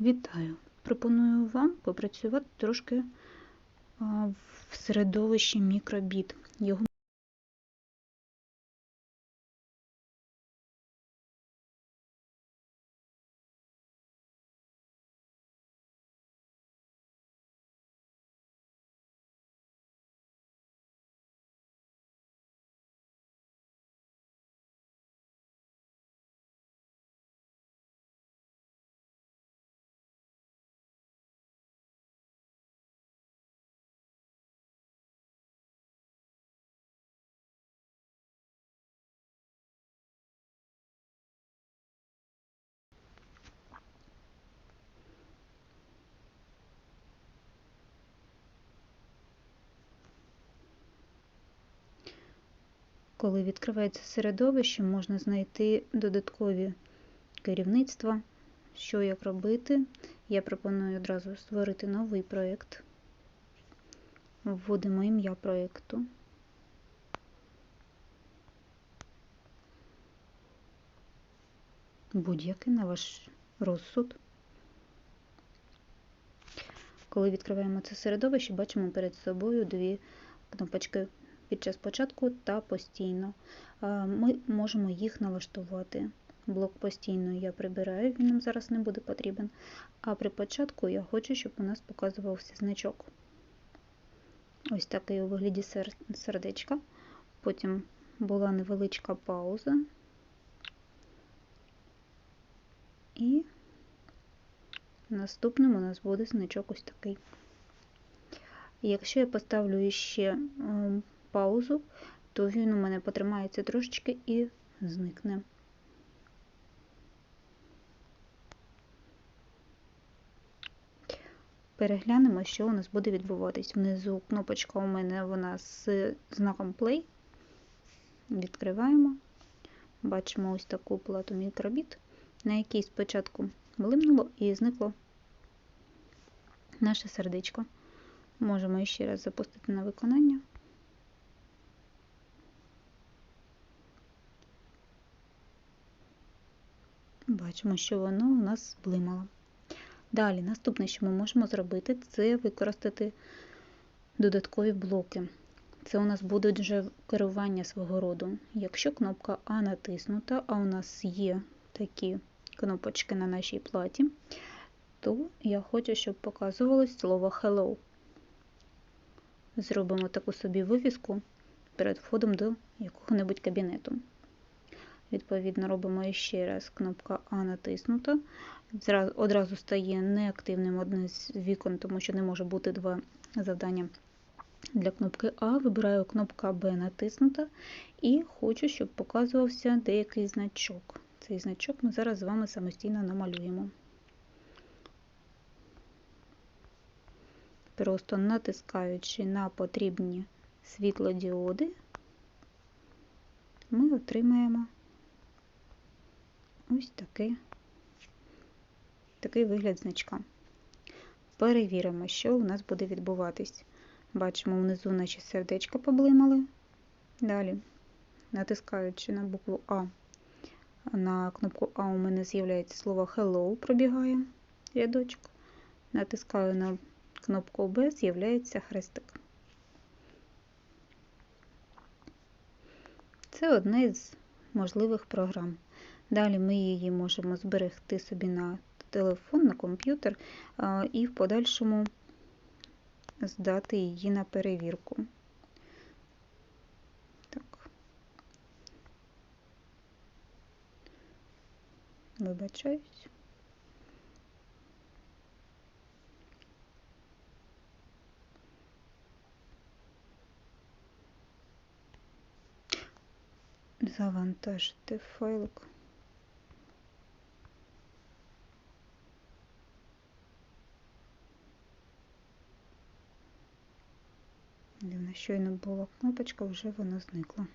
Вітаю! Пропоную вам попрацювати трошки в середовищі мікробіт. Його Коли відкривається середовище, можна знайти додаткові керівництва, що як робити. Я пропоную одразу створити новий проєкт. Вводимо ім'я проєкту. Будь-який на ваш розсуд. Коли відкриваємо це середовище, бачимо перед собою дві кнопочки під час початку та постійно. Ми можемо їх налаштувати. Блок постійно я прибираю, він нам зараз не буде потрібен. А при початку я хочу, щоб у нас показувався значок. Ось такий у вигляді сердечка. Потім була невеличка пауза. І наступним у нас буде значок ось такий. Якщо я поставлю ще паузу, то він у мене потримається трошечки і зникне. Переглянемо, що у нас буде відбуватись. Внизу кнопочка у мене вона з знаком Play. Відкриваємо. Бачимо ось таку плату мікробіт, на якій спочатку блимнуло і зникло наше сердечко. Можемо ще раз запустити на виконання. Бачимо, що воно у нас блимало. Далі, наступне, що ми можемо зробити, це використати додаткові блоки. Це у нас будуть вже керування свого роду. Якщо кнопка А натиснута, а у нас є такі кнопочки на нашій платі, то я хочу, щоб показувалось слово Hello. Зробимо таку собі вивіску перед входом до якого-небудь кабінету. Відповідно, робимо ще раз кнопка А натиснута. Одразу стає неактивним одне з вікон, тому що не може бути два завдання. Для кнопки А вибираю кнопка Б натиснута і хочу, щоб показувався деякий значок. Цей значок ми зараз з вами самостійно намалюємо. Просто натискаючи на потрібні світлодіоди, ми отримаємо ось такий, такий вигляд значка. Перевіримо, що у нас буде відбуватись. Бачимо, внизу наші сердечка поблимали. Далі, натискаючи на букву А, на кнопку А у мене з'являється слово Hello, пробігає рядочок. Натискаю на кнопку Б, з'являється хрестик. Це одне з можливих програм. Далі ми її можемо зберегти собі на телефон, на комп'ютер і в подальшому здати її на перевірку. Так. Вибачаюсь. Завантажити файлик. Щойно була кнопочка, вже вона зникла.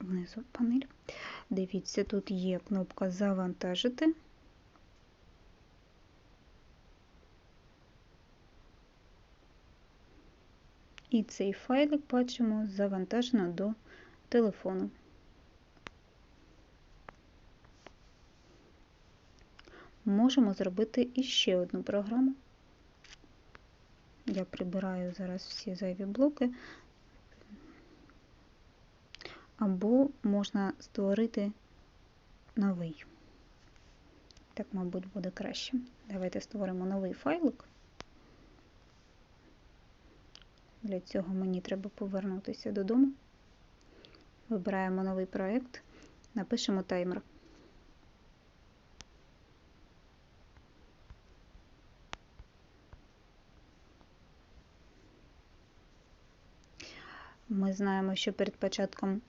Внизу панель. Дивіться, тут є кнопка Завантажити. І цей файлик бачимо завантажено до телефону. Можемо зробити іще одну програму. Я прибираю зараз всі зайві блоки. Або можна створити новий. Так, мабуть, буде краще. Давайте створимо новий файлик. Для цього мені треба повернутися додому. Вибираємо новий проєкт, напишемо таймер. Ми знаємо, що перед початком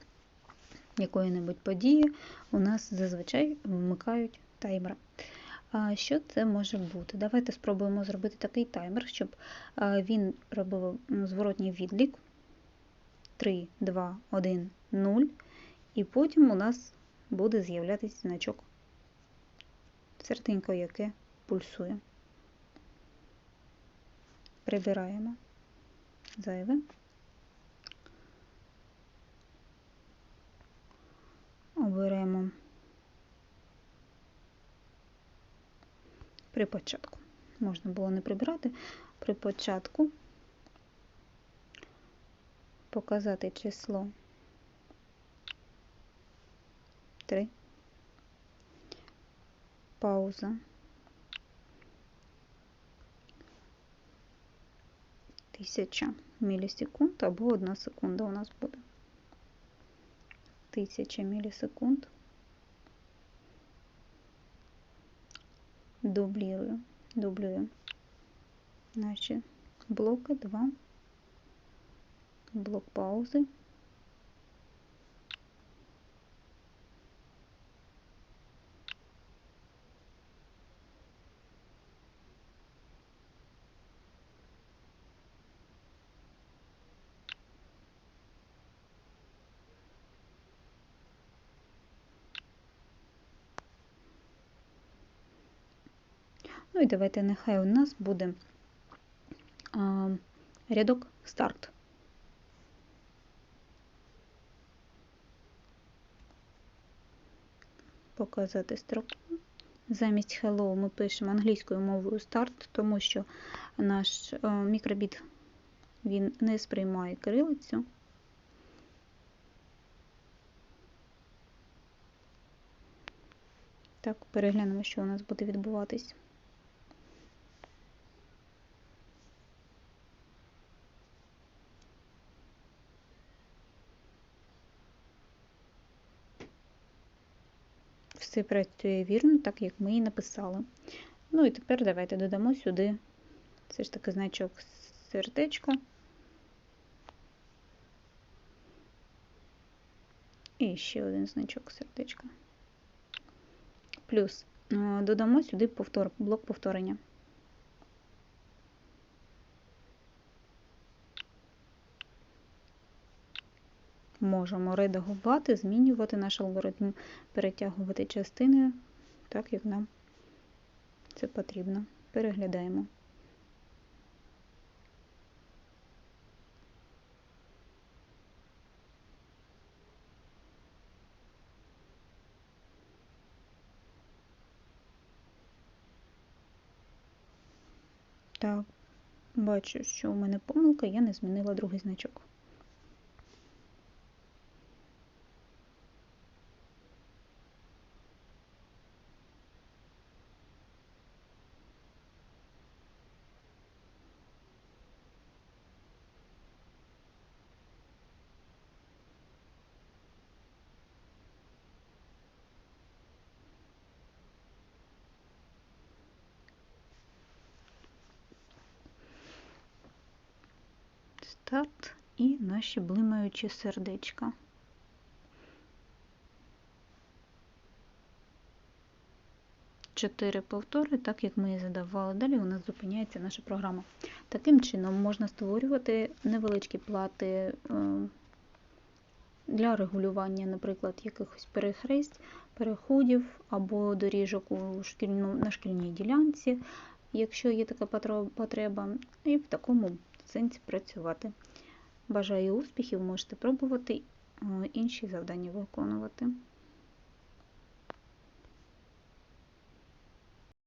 якої-небудь події у нас зазвичай вмикають таймер. Що це може бути? Давайте спробуємо зробити такий таймер, щоб він робив зворотній відлік 3, 2, 1, 0, і потім у нас буде з'являтися значок серденько, яке пульсує. Прибираємо зайве. Оберемо при початку. Можна було не прибирати при початку, показати число 3, пауза. Тисяча мілісекунд або одна секунда у нас буде. Тисяча мілісекунд. Дублірую, дублюю наші блоки, два, блок паузи. Ну і давайте нехай у нас буде а, рядок старт. Показати строку. Замість hello ми пишемо англійською мовою старт, тому що наш мікробіт він не сприймає кирилицю. Так, переглянемо, що у нас буде відбуватись. Все працює вірно, так як ми і написали. Ну і тепер давайте додамо сюди все ж таки значок сердечка. І ще один значок сердечка. Плюс додамо сюди повтор, блок повторення. Можемо редагувати, змінювати наш алгоритм, перетягувати частини так, як нам це потрібно. Переглядаємо. Так, бачу, що у мене помилка, я не змінила другий значок. Старт і наші блимаючі сердечка. Чотири повтори, так як ми і задавали. Далі у нас зупиняється наша програма. Таким чином можна створювати невеличкі плати е, для регулювання, наприклад, якихось перехресть, переходів або доріжок у шкільну, на шкільній ділянці, якщо є така потреба, і в такому сенсі працювати. Бажаю успіхів, можете пробувати інші завдання виконувати.